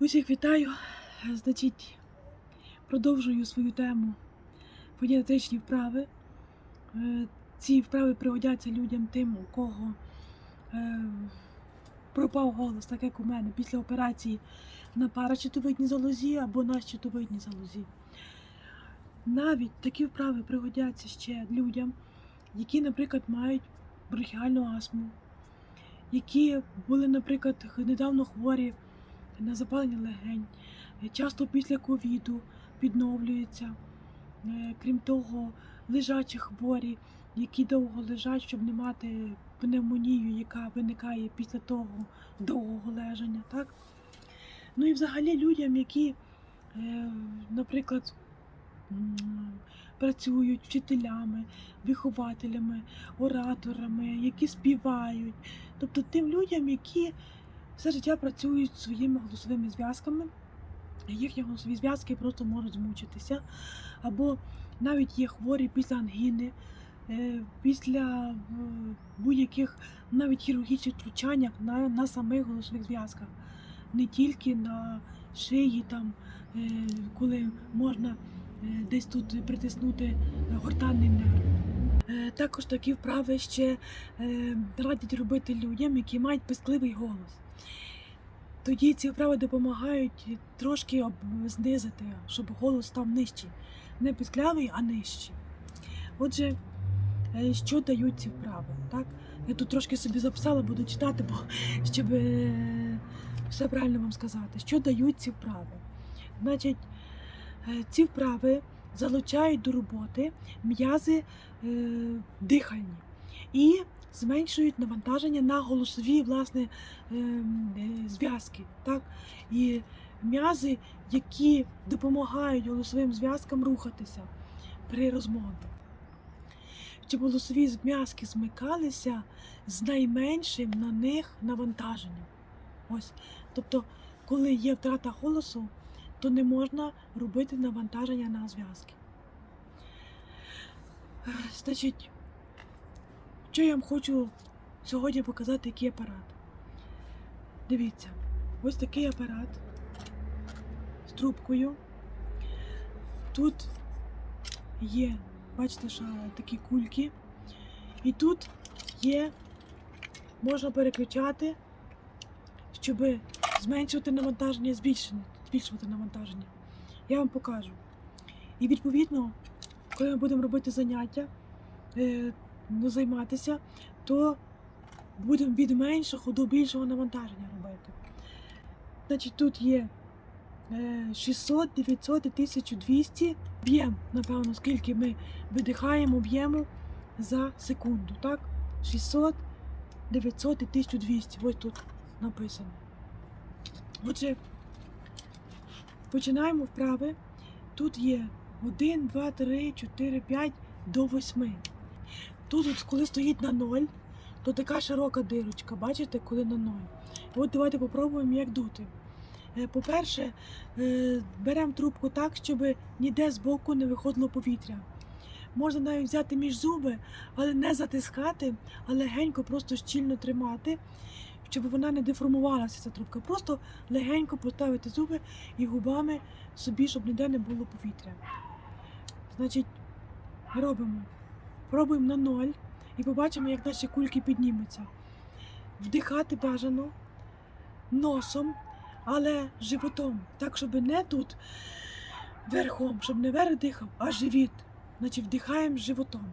Усіх вітаю. Значить, продовжую свою тему фонетичні вправи. Е, Ці вправи пригодяться людям тим, у кого е, пропав голос, так як у мене, після операції на паращитовидній залозі або на щитовидній залозі. Навіть такі вправи пригодяться ще людям, які, наприклад, мають бронхіальну астму, які були, наприклад, недавно хворі на запалення легень, часто після ковіду відновлюється. Е, Крім того, лежачі хворі, які довго лежать, щоб не мати пневмонію, яка виникає після того довгого лежання. Так? Ну і взагалі людям, які, е, наприклад, працюють вчителями, вихователями, ораторами, які співають, тобто тим людям, які все життя працюють своїми голосовими зв'язками. Їхні голосові зв'язки просто можуть змучитися. Або навіть є хворі після ангіни, е, після е, будь-яких навіть хірургічних втручань на, на самих голосових зв'язках. Не тільки на шиї, там, е, коли можна десь тут притиснути гортанний нерв. Також такі вправи ще радять робити людям, які мають пискливий голос. Тоді ці вправи допомагають трошки знизити, щоб голос став нижчий. Не писклявий, а нижчий. Отже, е, що дають ці вправи? Так? Я тут трошки собі записала, буду читати, бо щоб е, все правильно вам сказати. Що дають ці вправи? Значить, е, ці вправи залучають до роботи м'язи дихальні і зменшують навантаження на голосові власне, ем, е, зв'язки. Так? І м'язи, які допомагають голосовим зв'язкам рухатися при розмові. Щоб голосові зв'язки змикалися з найменшим на них навантаженням. Ось. Тобто, коли є втрата голосу, то не можна робити навантаження на зв'язки. Е, Значить, що я вам хочу сьогодні показати, який апарат. Дивіться, ось такий апарат з трубкою. Тут є, бачите, що такі кульки. І тут є, можна переключати, щоб зменшувати навантаження, збільшувати навантаження. Я вам покажу. І відповідно, коли ми будемо робити заняття, е, займатися, то будемо від меншого до більшого навантаження робити. Значить, тут є е, 600, 900 і 1200 об'єм, напевно, скільки ми видихаємо об'єму за секунду. Так? 600, 900 і 1200. Ось тут написано. Отже, починаємо вправи. Тут є 1, 2, 3, 4, 5 до 8. Тут, коли стоїть на 0, то така широка дирочка, бачите, коли на 0. І от давайте попробуємо, як дути. Е, По-перше, е, беремо трубку так, щоб ніде з боку не виходило повітря. Можна навіть взяти між зуби, але не затискати, а легенько просто щільно тримати, щоб вона не деформувалася, ця трубка. Просто легенько поставити зуби і губами собі, щоб ніде не було повітря. Значить, робимо. Пробуємо на ноль і побачимо, як наші кульки піднімуться. Вдихати бажано носом, але животом. Так, щоб не тут верхом, щоб не верх дихав, а живіт. Значить, вдихаємо животом.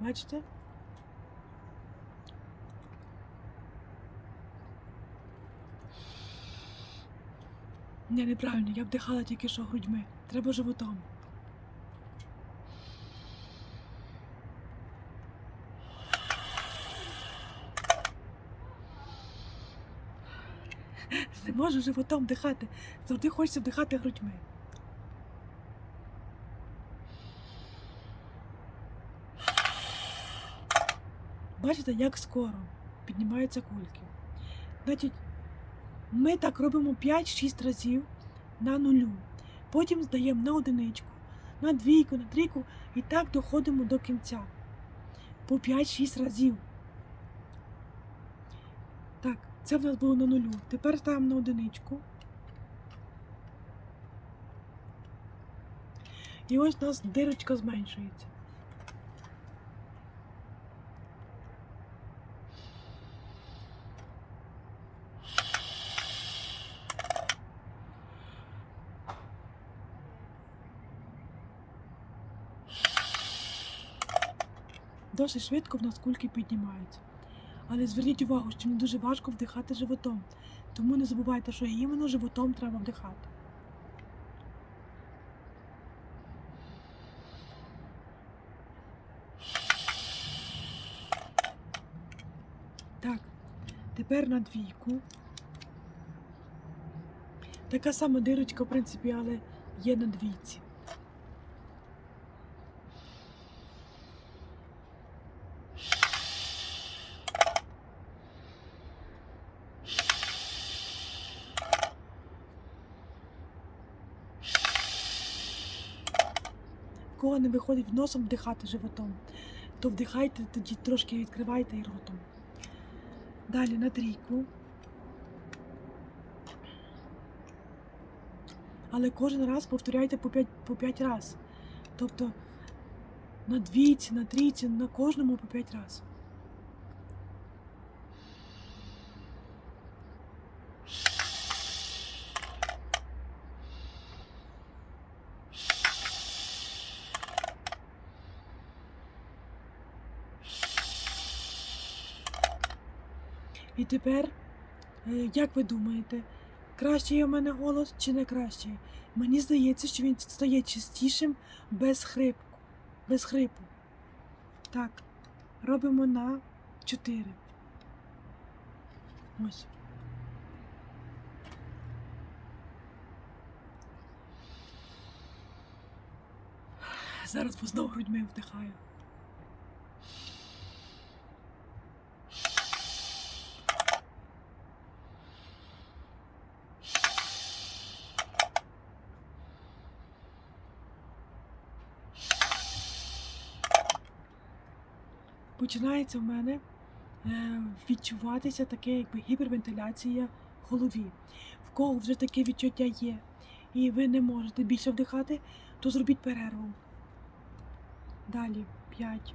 Бачите? Ні, неправильно, я вдихала тільки що грудьми. Треба животом. Не можу животом вдихати. Завжди хочеться вдихати грудьми. Бачите, як скоро піднімаються кульки. Значить, ми так робимо 5-6 разів на нулю. Потім здаємо на одиничку, на двійку, на трійку і так доходимо до кінця. По 5-6 разів. Так, це в нас було на нулю. Тепер ставимо на одиничку. І ось у нас дирочка зменшується. Досить швидко в нас кульки піднімаються. Але зверніть увагу, що не дуже важко вдихати животом. Тому не забувайте, що іменно животом треба вдихати. Так, тепер на двійку. Така сама дирочка, в принципі, але є на двійці. Кого не виходить носом вдихати животом, то вдихайте, тоді трошки відкривайте і ротом. Далі на трійку. Але кожен раз повторяйте по 5, по 5 раз. Тобто на двійці, на трійці, на кожному по 5 раз. Тепер, е, як ви думаєте, кращий у мене голос чи не кращий? Мені здається, що він стає чистішим без хрипку, без хрипу. Так, робимо на 4. Ось. Зараз знову грудьми вдихаю. Починається в мене е, відчуватися таке, якби гіпервентиляція в голові. В кого вже таке відчуття є, і ви не можете більше вдихати, то зробіть перерву. Далі 5.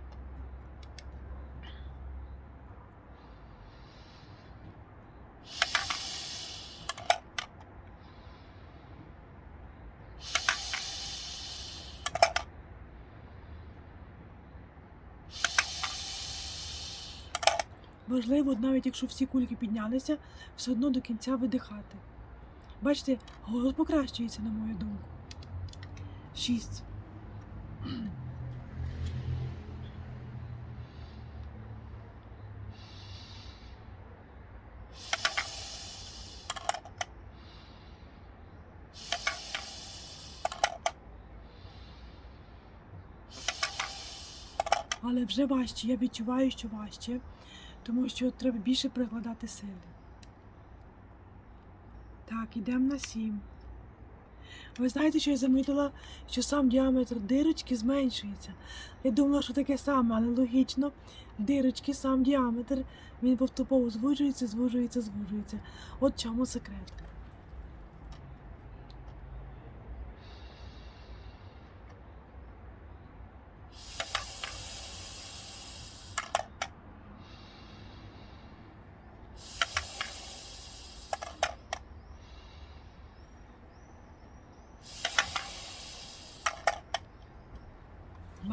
Важливо, навіть якщо всі кульки піднялися, все одно до кінця видихати. Бачите, голос покращується, на мою думку. Шість. Але вже важче. Я відчуваю, що важче тому що треба більше прикладати сили. Так, йдемо на 7. Ви знаєте, що я замітила, що сам діаметр дирочки зменшується. Я думала, що таке саме, але логічно, дирочки, сам діаметр, він поступово звужується, звужується, звужується. От чому секрет.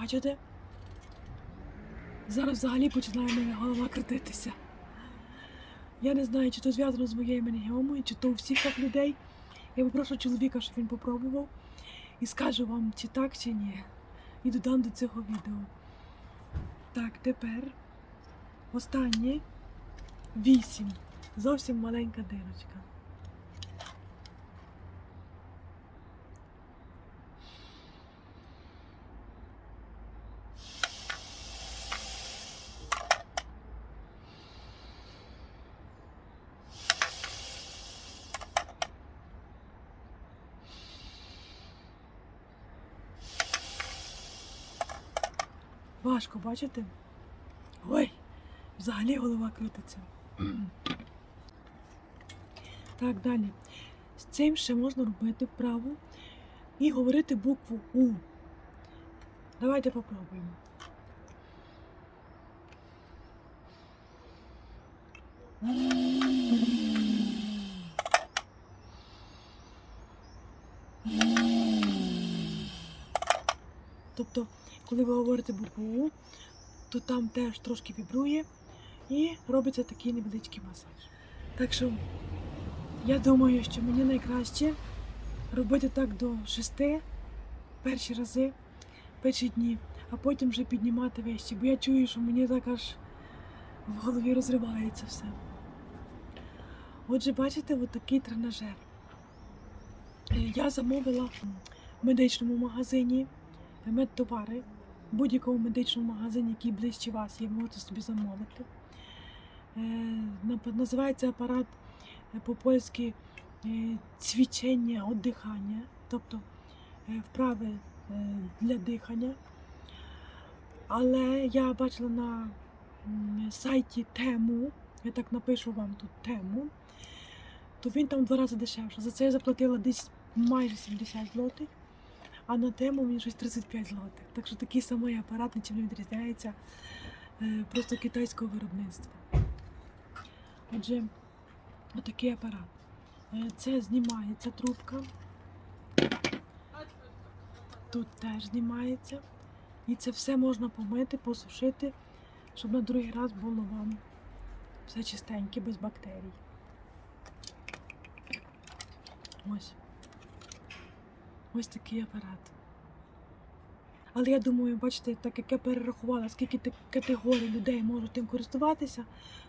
Бачите? Зараз взагалі починає мене голова крутитися. Я не знаю, чи то зв'язано з моєю меніомою, чи то у всіх так людей. Я попрошу чоловіка, щоб він попробував і скажу вам, чи так, чи ні. І додам до цього відео. Так, тепер останнє вісім. Зовсім маленька дирочка. Важко, бачите? Ой, взагалі голова крутиться. Так, далі. З цим ще можна робити вправу і говорити букву У. Давайте попробуємо. Тобто, коли ви говорите букву то там теж трошки вібрує і робиться такий невеличкий масаж. Так що я думаю, що мені найкраще робити так до шести перші рази, перші дні, а потім вже піднімати вище, бо я чую, що мені так аж в голові розривається все. Отже, бачите, от такий тренажер. Е, Я замовила в медичному магазині медтовари. В будь-якому медичному магазині, який ближче вас, є, можете собі замовити. Е, Називається апарат е, по-польськи е, цвічення оддихання, тобто вправи для дихання. Але я бачила на сайті тему, я так напишу вам тут тему, то він там в два рази дешевше. За це я заплатила десь майже 70 злотих, а на тему мені щось 35 злотих. Так що такий самий апарат нічим не відрізняється, е, просто китайського виробництва. Отже, отакий апарат. Е, Це знімається трубка. Тут теж знімається. І це все можна помити, посушити, щоб на другий раз було вам все чистеньке, без бактерій. Ось. Ось такий апарат. Але я думаю, бачите, так як я перерахувала, скільки категорій людей можуть тим користуватися,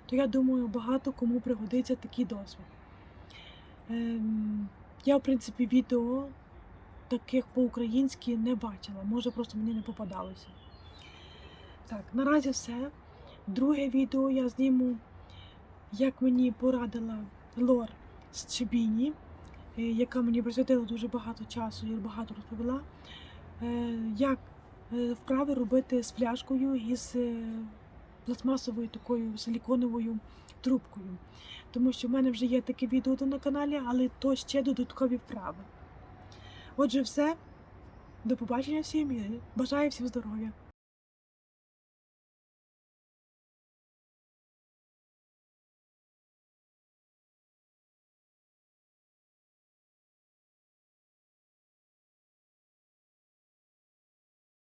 то я думаю, багато кому пригодиться такий досвід. Ем, я, в принципі, відео таких по-українськи не бачила. Може, просто мені не попадалося. Так, наразі все. Друге відео я зніму, як мені порадила Лор з Чебіні, яка мені присвятила дуже багато часу і багато розповіла, е, як е, вправи робити з фляжкою із е, пластмасовою такою силіконовою трубкою. Тому що в мене вже є таке відео на каналі, але то ще додаткові вправи. Отже, все. До побачення всім і бажаю всім здоров'я.